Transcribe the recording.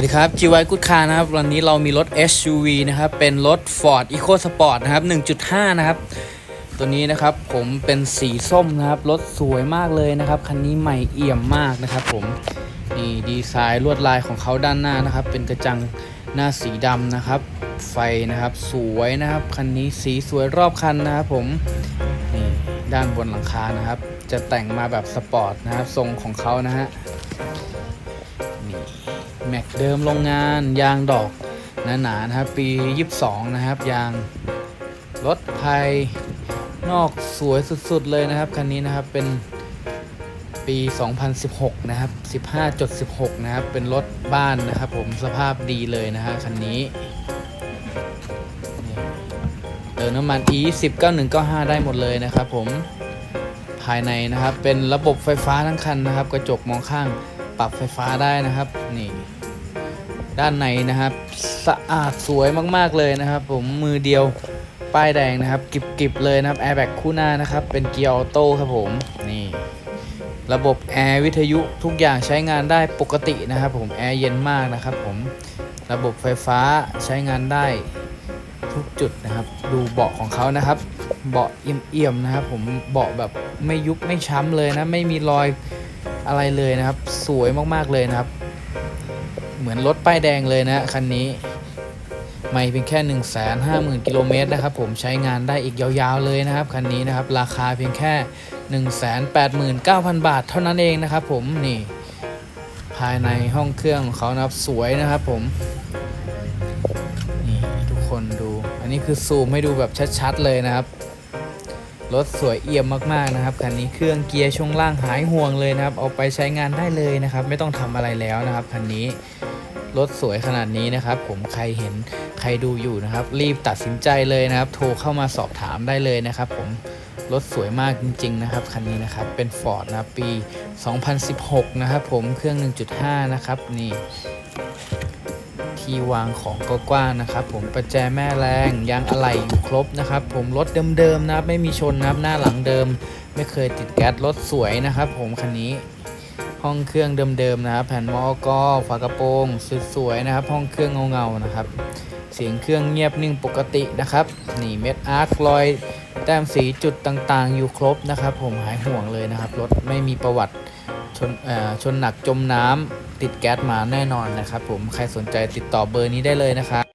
วัสดีครับ GY Good Car นะครับวันนี้เรามีรถ SUV นะครับ เป็นรถ Ford EcoSport นะครับ 1.5 นะครับ ตัวนี้นะครับผมเป็นสีส้มนะครับ รถสวยมากเลยนะครับ คันนี้ใหม่เอี่ยมมากนะครับผม นี่ดีไซน์ลวดลายของเขาด้านหน้านะครับ เป็นกระจังหน้าสีดำนะครับ ไฟนะครับสวยนะครับ คันนี้สีสวยรอบคันนะครับผม นี่ด้านบนหลังคานะครับ จะแต่งมาแบบสปอร์ตนะครับ ทรงของเขานะฮะ นี่ แม็กเดิมโรงงานยางดอกหนาๆนะครับปี 22 นะครับยางรถภายนอกสวยสุดๆเลยนะครับคันนี้นะครับเป็นปี 2016 นะครับ 15.16 นะครับ เป็นรถบ้านนะครับผมสภาพดีเลยนะฮะคันนี้เติมน้ำมัน e 10 9195ได้หมดเลยนะครับผมภายในนะครับเป็นระบบไฟฟ้าทั้งคันนะครับ กระจกมองข้างปรับไฟฟ้าได้นะครับนี่ ด้านในนะครับ สะอาดสวยมากๆเลยนะครับ ผมมือเดียวป้ายแดงนะครับกิบๆเลยนะครับแอร์แบ็กคู่หน้านะครับ เป็นเกียร์ออโต้ครับผมนี่ระบบแอร์วิทยุทุกอย่างใช้งานได้ปกตินะครับ ผมแอร์เย็นมากนะครับ ผมระบบไฟฟ้าใช้งานได้ทุกจุดนะครับ ดูเบาะของเขานะครับ เบาะเอี่ยมๆนะครับ ผมเบาะแบบไม่ยุบไม่ช้ำเลยนะ ไม่มีรอยอะไรเลยนะครับ สวยมากๆเลยนะครับ เหมือนรถป้ายแดงเลยนะคันนี้ ไม่เพียงแค่ 1 5 0 0 0 0กิโลเมตรนะครับผมใช้งานได้อีกยาวๆเลยนะครับคันนี้นะครับราคาเพียงแค่ 189,000 บาทเท่านั้นเองนะครับผมนี่ภายในห้องเครื่องของเขานะครับสวยนะครับผมนี่ทุกคนดู อันนี้คือซูมให้ดูแบบชัดๆเลยนะครับ รถสวยเอี่ยมมากๆนะครับคันนี้เครื่องเกียร์ช่วงล่างหายห่วงเลยนะครับ เอาไปใช้งานได้เลยนะครับ ไม่ต้องทำอะไรแล้วนะครับคันนี้รถสวยขนาดนี้นะครับ ผมใครเห็นใครดูอยู่นะครับ รีบตัดสินใจเลยนะครับ โทรเข้ามาสอบถามได้เลยนะครับ ผมรถสวยมากจริง ๆ นะครับคันนี้นะครับเป็น Ford นะปี 2016 นะครับ ผมเครื่อง 1.5 นะครับนี่ ที่วางของก็กว้างนะครับ ผมประแจแม่แรงยางอะไหล่อยู่ครบนะครับ ผมรถเดิมๆนะครับไม่มีชนนะครับหน้าหลังเดิม ไม่เคยติดแก๊สรถสวยนะครับ ผมคันนี้ห้องเครื่องเดิมๆนะครับ แผ่นมอกอฝากระโปรงสวยๆนะครับ ห้องเครื่องเงาๆนะครับ เสียงเครื่องเงียบนิ่งปกตินะครับนี่เม็ดอาร์ครอยแต้มสีจุดต่างๆ อยู่ครบนะครับ ผมหายห่วงเลยนะครับรถไม่มีประวัติ ชนชนหนักจมน้ำติดแก๊สมาแน่นอนนะครับผมใครสนใจติดต่อเบอร์นี้ได้เลยนะครับ